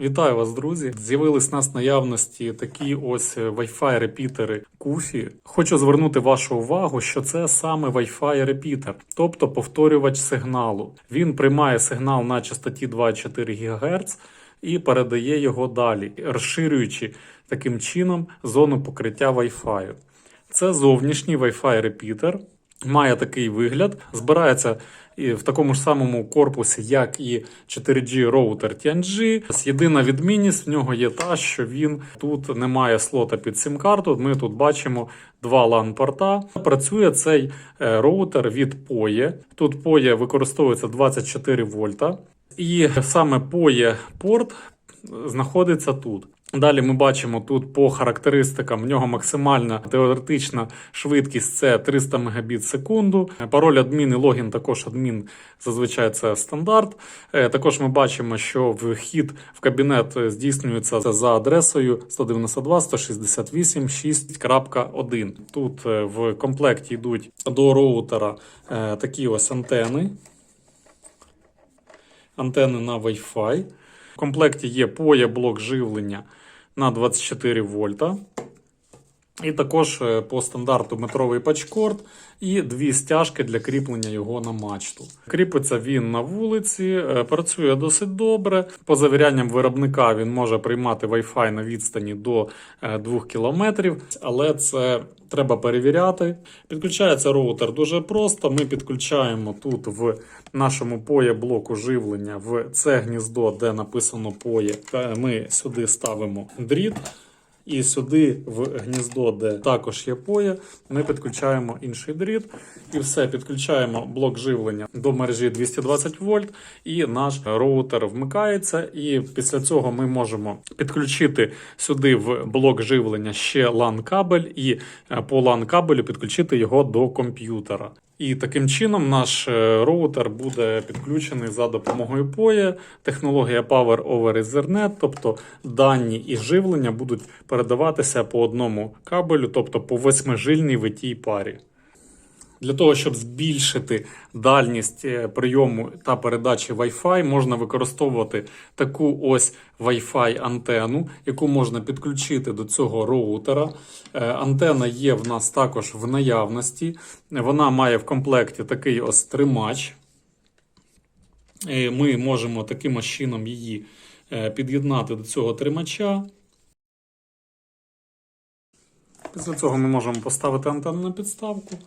Вітаю вас, друзі! З'явились нас наявності такі ось е, Wi-Fi репітери Куфі. Хочу звернути вашу увагу, що це саме Wi-Fi репітер, тобто повторювач сигналу. Він приймає сигнал на частоті 2,4 ГГц і передає його далі, розширюючи таким чином зону покриття Wi-Fi. Це зовнішній Wi-Fi репітер. Має такий вигляд, збирається в такому ж самому корпусі, як і 4G роутер TNG. Єдина відмінність в нього є та, що він тут не має слота під сім-карту. Ми тут бачимо два LAN-порта. Працює цей е, роутер від PoE. Тут PoE використовується 24 вольта. І саме PoE порт знаходиться тут. Далі ми бачимо тут по характеристикам в нього максимальна теоретична швидкість це 300 Мбіт в секунду. Пароль адмін і логін також адмін зазвичай це стандарт. Е, Також ми бачимо, що вхід в кабінет здійснюється за адресою 192 168 6.1. Тут е, в комплекті йдуть до роутера е, такі ось антени. Антени на Wi-Fi. В комплекті є поя блок живлення на 24 вольта. І також е, по стандарту метровий пачкорд і дві стяжки для кріплення його на мачту. Кріпиться він на вулиці, е, працює досить добре. По завірянням виробника він може приймати Wi-Fi на відстані до 2 км, але це треба перевіряти. Підключається роутер дуже просто. Ми підключаємо тут в нашому PoE блоку живлення в це гніздо, де написано PoE. Е, Ми сюди ставимо дріт. І сюди в гніздо, де також є поє, ми підключаємо інший дріт. І все, підключаємо блок живлення до мережі 220 вольт, і наш роутер вмикається. І після цього ми можемо підключити сюди в блок живлення ще LAN кабель, і е, по LAN кабелю підключити його до комп'ютера. І таким чином наш е, роутер буде підключений за допомогою PoE, технологія Power over Ethernet, тобто дані і живлення будуть передаватися по одному кабелю, тобто по восьмижильній витій парі. Для того, щоб збільшити дальність е, прийому та передачі Wi-Fi, можна використовувати таку ось Wi-Fi антенну, яку можна підключити до цього роутера. Е, Антена є в нас також в наявності. Вона має в комплекті такий ось тримач. Ми можемо таким чином її е, під'єднати до цього тримача. Після цього ми можемо поставити антенну на підставку.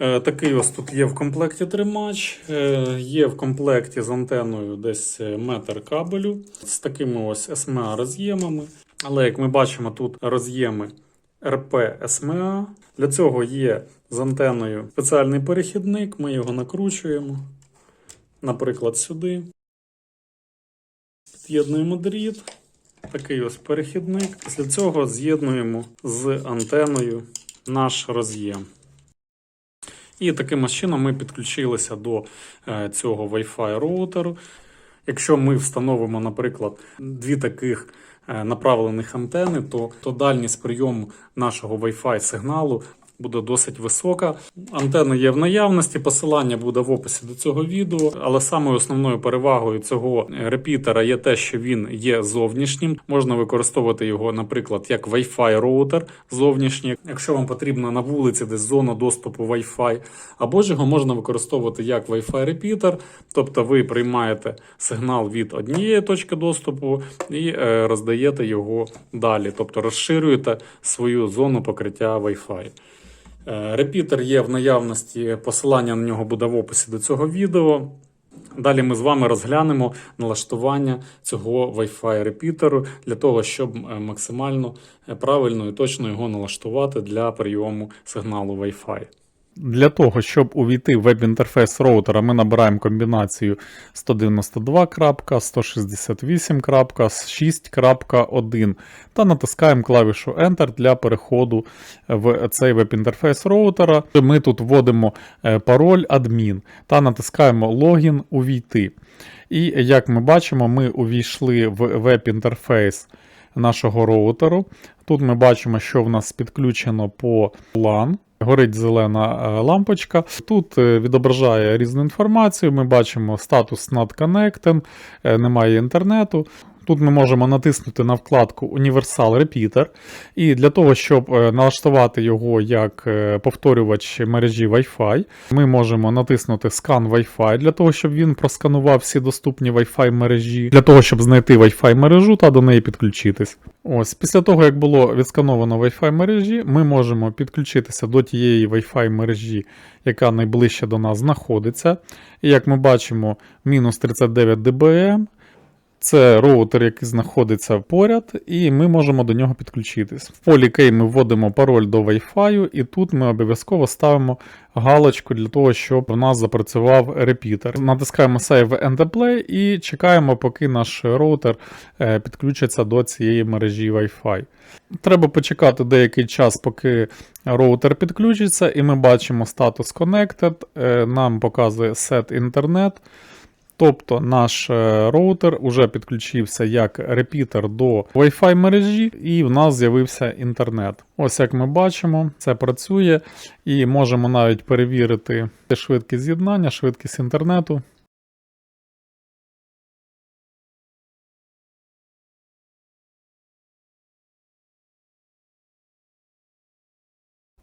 Е, Такий ось тут є в комплекті тримач, е, є в комплекті з антеною десь е, метр кабелю з такими ось SMA роз'ємами. Але як ми бачимо, тут роз'єми RP SMA. Для цього є з антеною спеціальний перехідник. Ми його накручуємо, наприклад, сюди. Під'єднуємо дріт. Такий ось перехідник. Після цього з'єднуємо з антеною наш роз'єм. І таким чином ми підключилися до е, цього Wi-Fi роутеру. Якщо ми встановимо, наприклад, дві таких е, направлених антени, то, то дальність прийому нашого Wi-Fi сигналу буде досить висока. Антенна є в наявності, посилання буде в описі до цього відео. Але самою основною перевагою цього репітера є те, що він є зовнішнім. Можна використовувати його, наприклад, як Wi-Fi роутер зовнішній, якщо вам потрібно на вулиці десь зона доступу Wi-Fi, або ж його можна використовувати як Wi-Fi репітер, тобто ви приймаєте сигнал від однієї точки доступу і е, роздаєте його далі, тобто розширюєте свою зону покриття Wi-Fi. Е, Репітер є в наявності, посилання на нього буде в описі до цього відео. Далі ми з вами розглянемо налаштування цього Wi-Fi репітеру для того, щоб е, максимально е, правильно і точно його налаштувати для прийому сигналу Wi-Fi. Для того, щоб увійти в веб-інтерфейс роутера, ми набираємо комбінацію 192.168.6.1 та натискаємо клавішу Enter для переходу в цей веб-інтерфейс роутера. Ми тут вводимо е, пароль адмін та натискаємо логін увійти. І як ми бачимо, ми увійшли в веб-інтерфейс нашого роутеру. Тут ми бачимо, що в нас підключено по LAN. Горить зелена е, лампочка. Тут е, відображає різну інформацію. Ми бачимо статус над connected, е, немає інтернету. Тут ми можемо натиснути на вкладку Universal Repeater. І для того, щоб е, налаштувати його як е, повторювач мережі Wi-Fi, ми можемо натиснути Scan Wi-Fi для того, щоб він просканував всі доступні Wi-Fi мережі, для того, щоб знайти Wi-Fi мережу та до неї підключитись. Ось, після того, як було відскановано Wi-Fi мережі, ми можемо підключитися до тієї Wi-Fi мережі, яка найближче до нас знаходиться. І як ми бачимо, мінус 39 dBm. Це роутер, який знаходиться поряд, і ми можемо до нього підключитись. В полі кей ми вводимо пароль до Wi-Fi, і тут ми обов'язково ставимо галочку для того, щоб у нас запрацював репітер. Натискаємо Save and Play і чекаємо, поки наш роутер е, підключиться до цієї мережі Wi-Fi. Треба почекати деякий час, поки роутер підключиться, і ми бачимо статус Connected. Е, Нам показує Set Internet. Тобто наш е, роутер уже підключився як репітер до Wi-Fi мережі, і в нас з'явився інтернет. Ось як ми бачимо, це працює, і можемо навіть перевірити швидкість з'єднання, швидкість інтернету.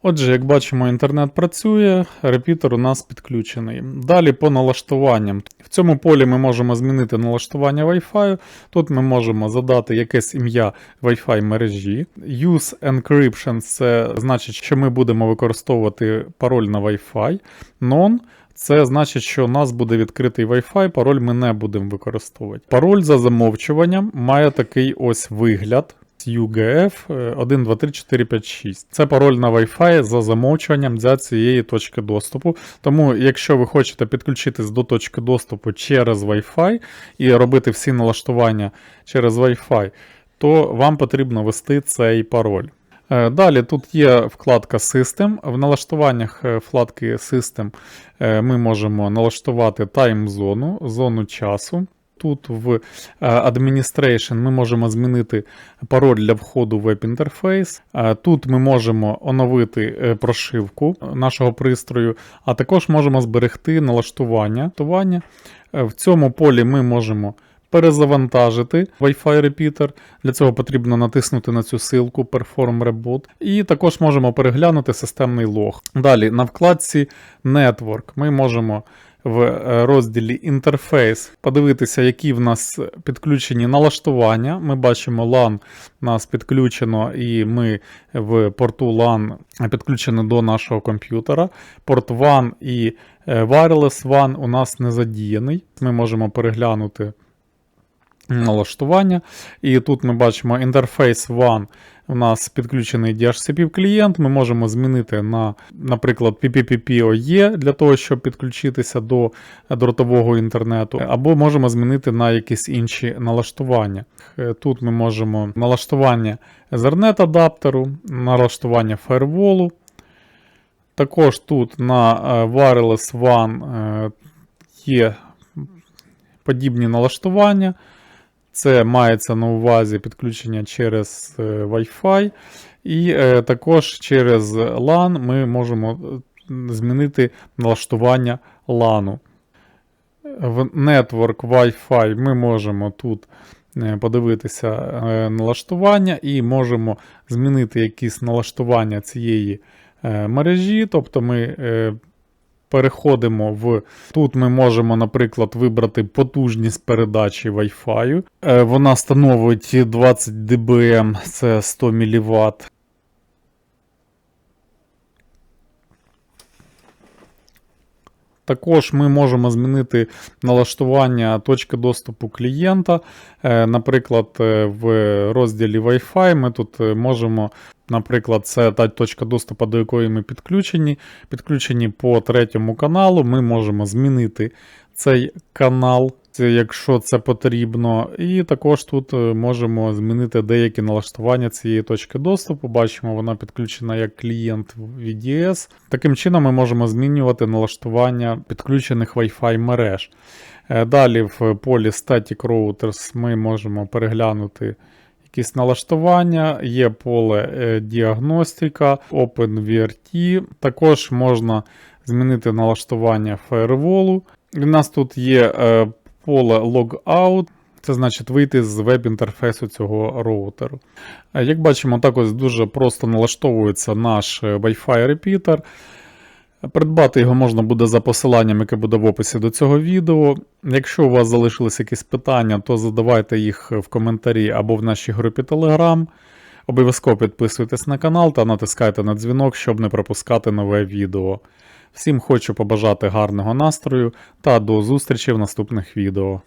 Отже, як бачимо, інтернет працює, репітер у нас підключений. Далі по налаштуванням. В цьому полі ми можемо змінити налаштування Wi-Fi. Тут ми можемо задати якесь ім'я Wi-Fi мережі. Use encryption це значить, що ми будемо використовувати пароль на Wi-Fi. Non це значить, що у нас буде відкритий Wi-Fi, пароль ми не будемо використовувати. Пароль за замовчуванням має такий ось вигляд. UGF 1, 2, 3, 4, 5, 6. Це пароль на Wi-Fi за замовчуванням для цієї точки доступу. Тому, якщо ви хочете підключитись до точки доступу через Wi-Fi і робити всі налаштування через Wi-Fi, то вам потрібно ввести цей пароль. Е, Далі тут є вкладка System. В налаштуваннях е, вкладки System е, ми можемо налаштувати тайм-зону, зону часу. Тут в е, Administration ми можемо змінити пароль для входу в веб-інтерфейс. Е, Тут ми можемо оновити е, прошивку нашого пристрою, а також можемо зберегти налаштування. Е, В цьому полі ми можемо перезавантажити Wi-Fi Repeater. Для цього потрібно натиснути на цю силку Perform Reboot. І також можемо переглянути системний лог. Далі на вкладці Network ми можемо в е, розділі інтерфейс подивитися, які в нас підключені налаштування. Ми бачимо LAN нас підключено, і ми в порту LAN підключені до нашого комп'ютера. Порт WAN і е, Wireless WAN у нас не задіяний. Ми можемо переглянути налаштування. І тут ми бачимо інтерфейс WAN. У нас підключений DHCP клієнт. Ми можемо змінити на, наприклад, PPPoE для того, щоб підключитися до дротового інтернету, або можемо змінити на якісь інші налаштування. Е, Тут ми можемо налаштування Ethernet адаптеру, налаштування фаєрволу. Також тут на е, Wireless WAN е, є подібні налаштування. Це мається на увазі підключення через е, Wi-Fi. І е, також через LAN ми можемо е, змінити налаштування LAN. В Network Wi-Fi ми можемо тут подивитися налаштування і можемо змінити якісь налаштування цієї мережі. Тобто ми переходимо в. Тут ми можемо, наприклад, вибрати потужність передачі Wi-Fi. Е, Вона становить 20 dBm, це 100 мВт. Також ми можемо змінити налаштування точки доступу клієнта. Е, Наприклад, е, в розділі Wi-Fi ми тут е, можемо, наприклад, це та точка доступу, до якої ми підключені. Підключені по третьому каналу. Ми можемо змінити цей канал, якщо це потрібно. І також тут е, можемо змінити деякі налаштування цієї точки доступу. Бачимо, вона підключена як клієнт VDS. Таким чином ми можемо змінювати налаштування підключених Wi-Fi мереж. Е, Далі в полі Static Routers ми можемо переглянути якісь налаштування, є поле е, діагностика, OpenVRT. Також можна змінити налаштування фаєрволу. У нас тут є поле Logout. Це значить вийти з веб-інтерфейсу цього роутеру. Як бачимо, так ось дуже просто налаштовується наш е, Wi-Fi репітер. Придбати його можна буде за посиланням, яке буде в описі до цього відео. Якщо у вас залишились якісь питання, то задавайте їх в коментарі або в нашій групі Telegram. Обов'язково підписуйтесь на канал та натискайте на дзвінок, щоб не пропускати нове відео. Всім хочу побажати гарного настрою та до зустрічі в наступних відео.